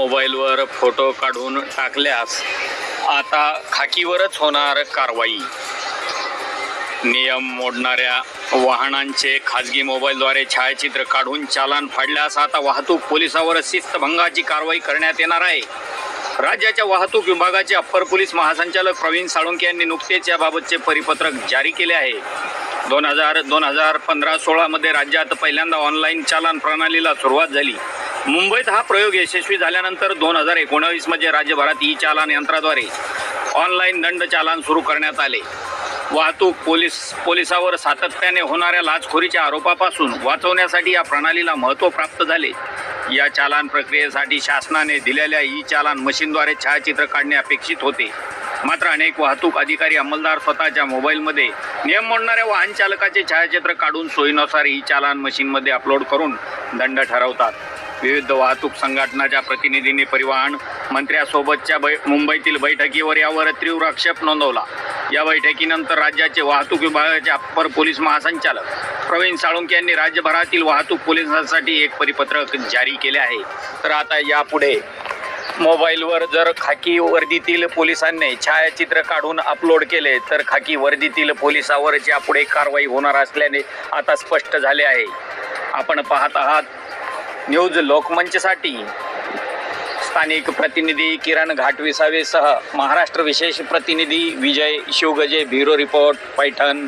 मोबाईलवर फोटो काढून टाकल्यास आता खाकीवरच होणार कारवाई. नियम मोडणाऱ्या वाहनांचे खाजगी मोबाईलद्वारे छायाचित्र काढून चालान फाडल्यास आता वाहतूक पोलिसावर शिस्तभंगाची कारवाई करण्यात येणार आहे. राज्याच्या वाहतूक विभागाचे अप्पर पोलीस महासंचालक प्रवीण साळुंके यांनी नुकतेच याबाबतचे परिपत्रक जारी केले आहे. दोन हजार दोन हजार पंधरा सोळामध्ये राज्यात पहिल्यांदा ऑनलाईन चालान प्रणालीला सुरुवात झाली. मुंबईत हा प्रयोग यशस्वी झाल्यानंतर दोन हजार एकोणावीसमध्ये राज्यभरात ई चालान यंत्राद्वारे ऑनलाईन दंड चालान सुरू करण्यात आले. वाहतूक पोलीस पोलिसावर सातत्याने होणाऱ्या लाचखोरीच्या आरोपापासून वाचवण्यासाठी या प्रणालीला महत्त्व प्राप्त झाले. या चालान प्रक्रियेसाठी शासनाने दिलेल्या ई चालान मशीनद्वारे छायाचित्र काढणे अपेक्षित होते. मात्र अनेक वाहतूक अधिकारी अंमलदार स्वतःच्या मोबाईलमध्ये नियम मोडणाऱ्या वाहन चालकाचे छायाचित्र काढून सोयीनुसार ई चालान मशीनमध्ये अपलोड करून दंड ठरवतात. विविध वाहतूक संघटनाच्या प्रतिनिधींनी परिवहन मंत्र्यासोबतच्या बै मुंबईतील बैठकीवर यावर तीव्र आक्षेप नोंदवला. या बैठकीनंतर राज्याचे वाहतूक विभागाचे अप्पर पोलीस महासंचालक प्रवीण साळुंके यांनी राज्यभरातील वाहतूक पोलिसांसाठी एक परिपत्रक जारी केले आहे. तर आता यापुढे मोबाईलवर जर खाकी वर्दीतील पोलिसांनी छायाचित्र काढून अपलोड केले तर खाकी वर्दीतील पोलिसावर यापुढे कारवाई होणार असल्याने आता स्पष्ट झाले आहे. आपण पाहत आहात न्यूज लोकमंचसाठी स्थानिक प्रतिनिधी किरण घाटविसावेसह महाराष्ट्र विशेष प्रतिनिधी विजय शिवगजे ब्युरो रिपोर्ट पैठण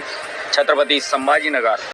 छत्रपती संभाजीनगर.